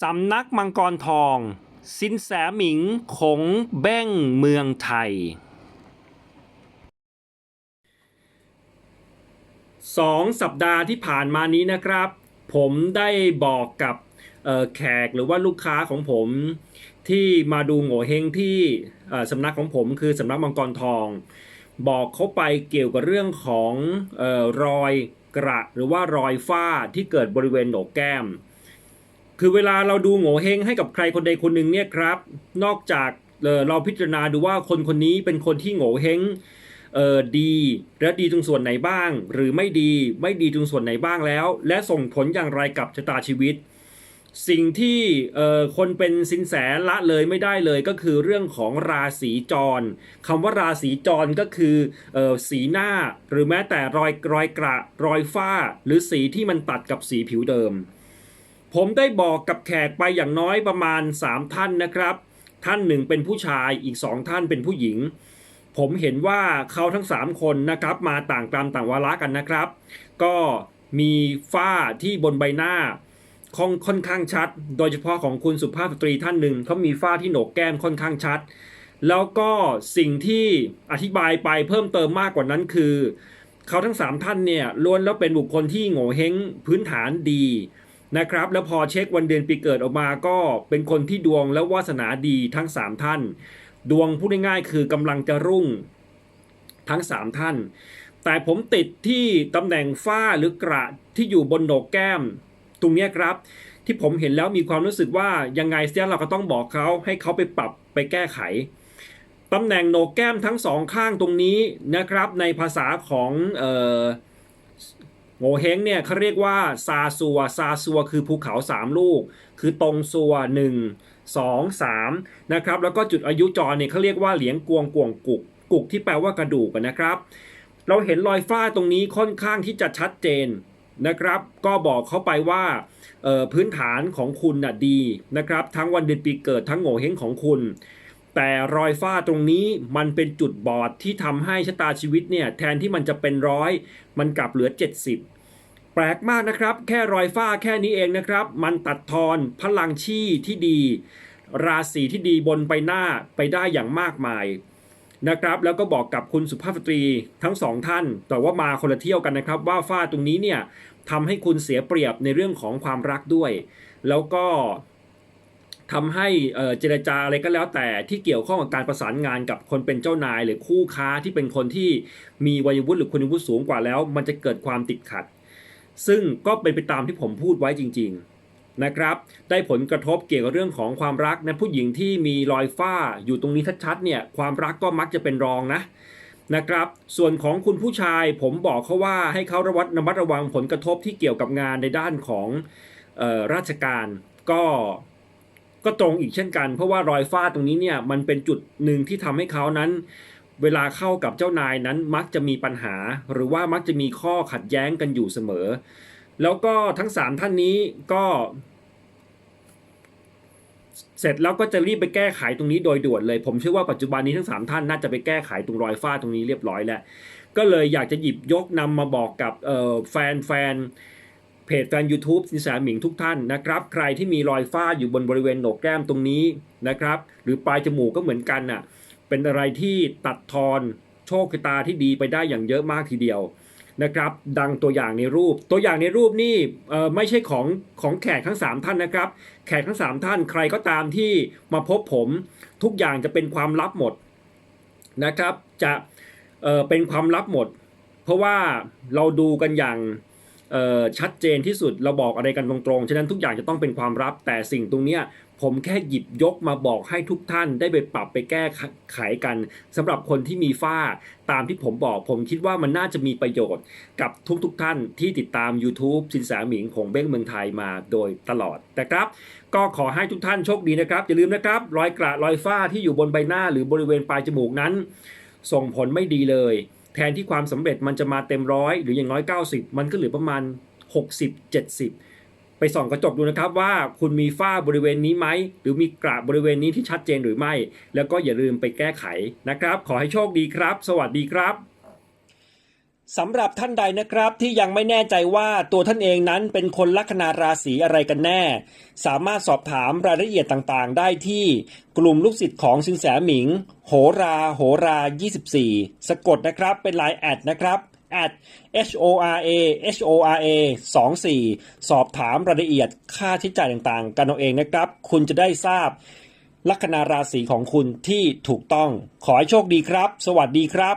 สำนักมังกรทอง สินแสหมิงขงแบ้งเมืองไทย สองสัปดาห์ที่ผ่านมานี้นะครับ ผมได้บอกกับแขกหรือว่าลูกค้าของผมที่มาดูโง่เฮงที่สำนักของผมคือสำนักมังกรทอง บอกเขาไปเกี่ยวกับเรื่องของออรอยกระหรือว่ารอยฝ้าที่เกิดบริเวณโหนกแก้ม คือเวลาเราดูโง่เฮงให้กับใครคนใดคนหนึ่งเนี่ยครับ นอกจากเราพิจารณาดูว่าคนคนนี้เป็นคนที่โง่เฮงเออดีและดีตรงส่วนไหนบ้าง หรือไม่ดีไม่ดีตรงส่วนไหนบ้างแล้ว และส่งผลอย่างไรกับชะตาชีวิต สิ่งที่เอ่อคนเป็นสินแสละเลยไม่ได้เลยก็คือเรื่องของราศีจรคำว่าราศีจรก็คือเอ่อสีหน้า หรือแม้แต่รอยรอยกระรอยฝ้า หรือสีที่มันตัดกับสีผิวเดิม ผมได้บอกกับแขกไปอย่างน้อยประมาณ 3 ท่านนะครับ ท่านหนึ่งเป็นผู้ชายอีก 2 ท่านเป็นผู้หญิง ผมเห็นว่าเขาทั้ง 3 คนนะครับ มาต่างกรรมต่างวาระกันนะครับ ก็มีฝ้าที่บนใบหน้าค่อนค่อนข้างชัด โดยเฉพาะของคุณสุภาพสตรีท่านหนึ่งเขามีฝ้าที่โหนกแก้มค่อนข้างชัด แล้วก็สิ่งที่อธิบายไปเพิ่มเติมมากกว่านั้นคือ เขาทั้ง 3 ท่านเนี่ยล้วนแล้วเป็นบุคคลที่โง่เฮงพื้นฐานดี นะครับ แล้วพอเช็ควันเดือนปีเกิดออกมาก็เป็นคนที่ดวงและวาสนาดีทั้ง 3 ท่าน ดวงพูดง่ายๆคือกำลังจะรุ่งทั้ง 3 ท่าน แต่ผมติดที่ตำแหน่งฝ้าหรือกระที่อยู่บนโหนกแก้ม ตรงนี้ครับที่ผมเห็นแล้วมีความรู้สึกว่ายังไงเสียเราก็ต้องบอกเขาให้เขาไปปรับไปแก้ไขตำแหน่งโหนกแก้มทั้งสองข้างตรงนี้นะครับ ในภาษาของออ โงเฮงเนี่ยเขาเรียกว่าซาซัวซาซัวคือภูเขาสามลูก คือตรงซัวหนึ่งสองสามนะครับแล้วก็จุดอายุจรเนี่ยเขาเรียกว่าเหลียงกวงกวงกุกกุกที่แปลว่ากระดูกนะครับ เราเห็นรอยฝ้าตรงนี้ค่อนข้างที่จะชัดเจนนะครับ ก็บอกเขาไปว่าพื้นฐานของคุณน่ะดีนะครับ ทั้งวันเดือนปีเกิดทั้งโง่เฮงของคุณ แต่รอยฝ้าตรงนี้มันเป็นจุดบอดที่ทำให้ชะตาชีวิตเนี่ยแทนที่มันจะเป็นร้อยมันกลับเหลือ 70 แปลกมากนะครับ แค่รอยฝ้าแค่นี้เองนะครับ มันตัดทอนพลังชี่ที่ดี ราศีที่ดีบนไปหน้าไปได้อย่างมากมายนะครับ แล้วก็บอกกับคุณสุภาพสตรีทั้งสองท่าน แต่ว่ามาคนละเที่ยวกันนะครับ ว่าฝ้าตรงนี้เนี่ยทำให้คุณเสียเปรียบในเรื่องของความรักด้วย แล้วก็ทำให้เจรจาอะไรก็แล้วแต่ที่เกี่ยวข้องกับการประสานงานกับคนเป็นเจ้านาย หรือคู่ค้าที่เป็นคนที่มีวัยวุฒิหรือคุณวุฒิสูงกว่าแล้ว มันจะเกิดความติดขัด ซึ่งก็เป็นไปตามที่ผมพูดไว้จริง ๆนะครับ ได้ผลกระทบเกี่ยวกับเรื่องของความรักนะผู้หญิงที่มีรอยฝ้าอยู่ตรงนี้ชัดๆเนี่ยความรักก็มักจะเป็นรองนะนะครับ ส่วนของคุณผู้ชายผมบอกเขาว่าให้เขาระวัดระมัดระวังผลกระทบที่เกี่ยวกับงานในด้านของออราชการก็ก็ตรงอีกเช่นกัน เพราะว่ารอยฝ้าตรงนี้เนี่ยมันเป็นจุดหนึ่งที่ทำให้เขานั้น เวลาเข้ากับเจ้านายนั้นมักจะมีปัญหา หรือว่ามักจะมีข้อขัดแย้งกันอยู่เสมอ แล้วก็ทั้งสามท่านนี้ก็ เสร็จแล้วก็จะรีบไปแก้ไขตรงนี้โดยด่วนเลย ผมเชื่อว่าปัจจุบันนี้ทั้งสามท่านน่าจะไปแก้ไขตรงรอยฝ้าตรงนี้เรียบร้อยแล้ว ก็เลยอยากจะหยิบยกนำมาบอกกับแฟนแฟนเพจแฟน YouTube สินแสหมิงทุกท่านนะครับ ใครที่มีรอยฝ้าอยู่บนบริเวณโหนกแก้มตรงนี้นะครับ หรือปลายจมูกก็เหมือนกันน่ะ เป็นอะไรที่ตัดทอนโชคชะตาที่ดีไปได้อย่างเยอะมากทีเดียวนะครับ ดังตัวอย่างในรูป ตัวอย่างในรูปนี่ไม่ใช่ของของแขกทั้ง 3 ท่านนะครับ แขกทั้ง 3 ท่านใครก็ตามที่มาพบผมทุกอย่างจะเป็นความลับหมดนะครับ จะเเป็นความลับหมด เพราะว่าเราดูกันอย่าง ชัดเจนที่สุดเราบอกอะไรกันตรงๆ ฉะนั้นทุกอย่างจะต้องเป็นความลับ แต่สิ่งตรงเนี้ยผมแค่หยิบยกมาบอกให้ทุกท่านได้ไปปรับไปแก้ไขกันสำหรับคนที่มีฝ้าตามที่ผมบอก ผมคิดว่ามันน่าจะมีประโยชน์กับทุกๆทท่านที่ติดตาม YouTube สินแสหมิงของเบ้งเมืองไทยมาโดยตลอดนะครับ ก็ขอให้ทุกท่านโชคดีนะครับ อย่าลืมนะครับ รอยกระรอยฝ้าที่อยู่บนใบหน้าหรือบริเวณปลายจมูกนั้น ส่งผลไม่ดีเลย แทนที่ความสำเร็จมันจะมาเต็มร้อยหรืออย่างน้อย 90 มันก็เหลือประมาณ 60 70 ไปส่องกระจกดูนะครับว่าคุณมีฝ้าบริเวณนี้ไหม หรือมีกระบริเวณนี้ที่ชัดเจนหรือไม่ แล้วก็อย่าลืมไปแก้ไขนะครับ ขอให้โชคดีครับ สวัสดีครับ สำหรับท่านใดนะครับที่ยังไม่แน่ใจว่าตัวท่านเองนั้นเป็นคนลัคนาราศีอะไรกันแน่ สามารถสอบถามรายละเอียดต่างๆ ได้ที่กลุ่มลูกศิษย์ของสินแสหมิง โหราโหรา 24 สะกดนะครับเป็นลน์แอดนะครับ at h o r a h o r a 24 สอบถามรายละเอียดค่าใช้จ่ายต่างๆ กันเอาเองนะครับ คุณจะได้ทราบลัคนาราศีของคุณที่ถูกต้อง ขอให้โชคดีครับ สวัสดีครับ